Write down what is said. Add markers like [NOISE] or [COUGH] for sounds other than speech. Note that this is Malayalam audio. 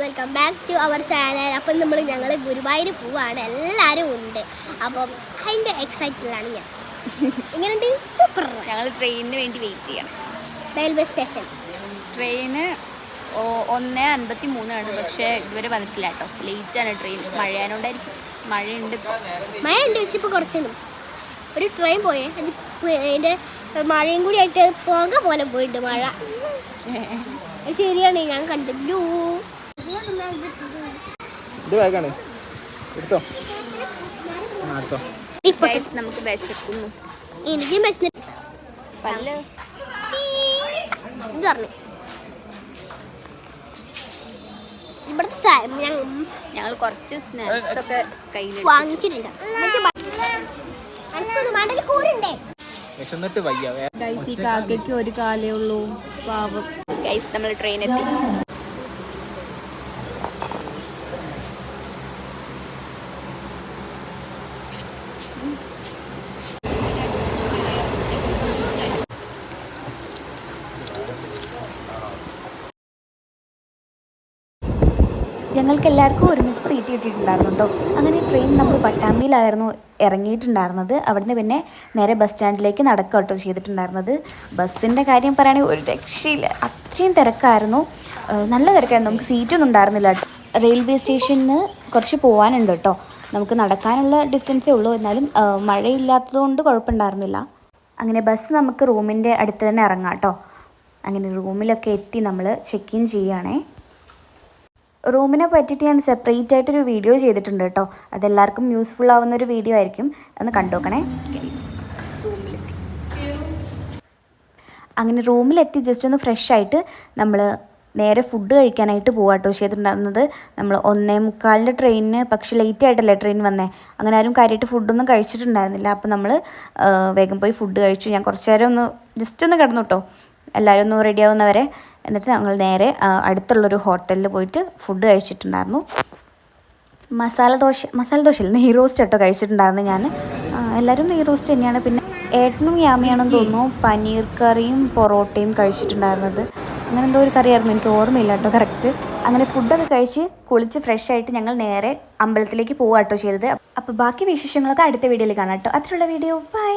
Welcome back to our channel അപ്പം നമ്മൾ ഞങ്ങൾ ഗുരുവായൂർ പോവാണ്. എല്ലാവരും ഉണ്ട്. അപ്പം അതിന്റെ എക്സൈറ്റഡിലാണ് ഞാൻ. എങ്ങനെയുണ്ട്? സൂപ്പർ ഞങ്ങൾ ട്രെയിനിന് വേണ്ടി വെയിറ്റ് ചെയ്യണം. റെയിൽവേ സ്റ്റേഷൻ ട്രെയിന് ഒന്ന് അൻപത്തി മൂന്നാണ് പക്ഷേ ഇതുവരെ വന്നിട്ടില്ല കേട്ടോ. ലേറ്റാണ് ട്രെയിൻ മഴയാനോണ്ടായിരിക്കും മഴയുണ്ട് മഴയുണ്ട്. പക്ഷെ ഇപ്പോൾ കുറച്ചൊന്നും ഒരു ട്രെയിൻ പോയേ. അത് അതിന്റെ മഴയും കൂടി ആയിട്ട് പുക പോലെ പോയിട്ടുണ്ട് മഴ. [LAUGHS] ശരിയാണ്. ഞാൻ കണ്ടല്ലോ. ഇത് വേഗമാണ് എടുത്തോ? ആ എടുത്തോ. നമുക്ക് വിശക്കുന്നു. എനിക്കും പല്ല്. ഇത് പറഞ്ഞു ഇവിടുത്തെ ഞങ്ങൾ കുറച്ച് സ്നാക്സ് ഒക്കെ കയ്യിൽ വാങ്ങിച്ചിട്ടുണ്ട്. മറ്റേ ബ- അനക്കൊന്ന് മണ്ടയിൽ കൂരുണ്ടേ. വിശന്നിട്ട് വയ്യ. വേ- ഗൈസ് ഈ കാക്കയ്ക്ക് ഒരു കാലേ ഉള്ളൂ. പാവം. ഗൈസ് നമ്മൾ ട്രെയിൻ എത്തി. ഞങ്ങൾക്ക് എല്ലാവർക്കും ഒരുമിച്ച് സീറ്റ് കിട്ടിയിട്ടുണ്ടായിരുന്നു കേട്ടോ അങ്ങനെ ട്രെയിൻ നമ്മൾ പട്ടാമ്പിയിലായിരുന്നു ഇറങ്ങിയിട്ടുണ്ടായിരുന്നത്. അവിടുന്ന് പിന്നെ നേരെ ബസ് സ്റ്റാൻഡിലേക്ക് നടക്കുക കേട്ടോ ചെയ്തിട്ടുണ്ടായിരുന്നത്. ബസ്സിന്റെ കാര്യം പറയുകയാണെങ്കിൽ ഒരു രക്ഷയില്ല. അത്രയും തിരക്കായിരുന്നു. നല്ല തിരക്കായിരുന്നു. നമുക്ക് സീറ്റൊന്നും ഉണ്ടായിരുന്നില്ല. റെയിൽവേ സ്റ്റേഷനിൽ നിന്ന് കുറച്ച് പോകാനുണ്ട് കേട്ടോ നമുക്ക് നടക്കാനുള്ള ഡിസ്റ്റൻസേ ഉള്ളൂ. എന്നാലും മഴയില്ലാത്തതുകൊണ്ട് കുഴപ്പമുണ്ടായിരുന്നില്ല. അങ്ങനെ ബസ് നമുക്ക് റൂമിന്റെ അടുത്ത് തന്നെ ഇറങ്ങാം കേട്ടോ. അങ്ങനെ റൂമിലൊക്കെ എത്തി നമ്മൾ ചെക്ക് ഇൻ ചെയ്യുകയാണേ. റൂമിനെ പറ്റിയിട്ട് ഞാൻ സെപ്പറേറ്റ് ആയിട്ടൊരു വീഡിയോ ചെയ്തിട്ടുണ്ട് കേട്ടോ. അതെല്ലാവർക്കും യൂസ്ഫുൾ ആവുന്ന ഒരു വീഡിയോ ആയിരിക്കും. ഒന്ന് കണ്ടോക്കണേ അങ്ങനെ റൂമിലെത്തി ജസ്റ്റ് ഒന്ന് ഫ്രഷ് ആയിട്ട് നമ്മൾ നേരെ ഫുഡ് കഴിക്കാനായിട്ട് പോവാട്ടോ. ചെയ്തിട്ടുണ്ടായിരുന്നത് നമ്മൾ ഒന്നേ മുക്കാലിന്റെ ട്രെയിനിന് പക്ഷെ ലേറ്റ് ആയിട്ടല്ലേ ട്രെയിൻ വന്നേ. അങ്ങനെ ആരും കാര്യമായിട്ട് ഫുഡൊന്നും കഴിച്ചിട്ടുണ്ടായിരുന്നില്ല. അപ്പോൾ നമ്മൾ വേഗം പോയി ഫുഡ് കഴിച്ചു. ഞാൻ കുറച്ച് നേരം ഒന്ന് ജസ്റ്റ് ഒന്ന് കിടന്നു കേട്ടോ എല്ലാവരും ഒന്ന് റെഡി ആവുന്നവരെ. എന്നിട്ട് ഞങ്ങൾ നേരെ അടുത്തുള്ളൊരു ഹോട്ടലിൽ പോയിട്ട് ഫുഡ് കഴിച്ചിട്ടുണ്ടായിരുന്നു. മസാല ദോശ മസാല ദോശയിൽ നെയ് റോസ്റ്റ് കേട്ടോ കഴിച്ചിട്ടുണ്ടായിരുന്നു ഞാൻ. എല്ലാവരും നെയ് റോസ്റ്റ് തന്നെയാണ്. പിന്നെ ഏട്ടനും യാമിയാണെന്ന് തോന്നുന്നു പനീർ കറിയും പൊറോട്ടയും കഴിച്ചിട്ടുണ്ടായിരുന്നത്. അങ്ങനെ എന്തോ ഒരു കറിയായിരുന്നു. എനിക്ക് ഓർമ്മയില്ല കേട്ടോ. കറക്റ്റ് അങ്ങനെ ഫുഡൊക്കെ കഴിച്ച് കുളിച്ച് ഫ്രഷ് ആയിട്ട് ഞങ്ങൾ നേരെ അമ്പലത്തിലേക്ക് പോവാട്ടോ ചെയ്തത്. അപ്പോൾ ബാക്കി വിശേഷങ്ങളൊക്കെ അടുത്ത വീഡിയോയിൽ കാണാം കേട്ടോ. അത്രയുള്ള വീഡിയോ ബൈ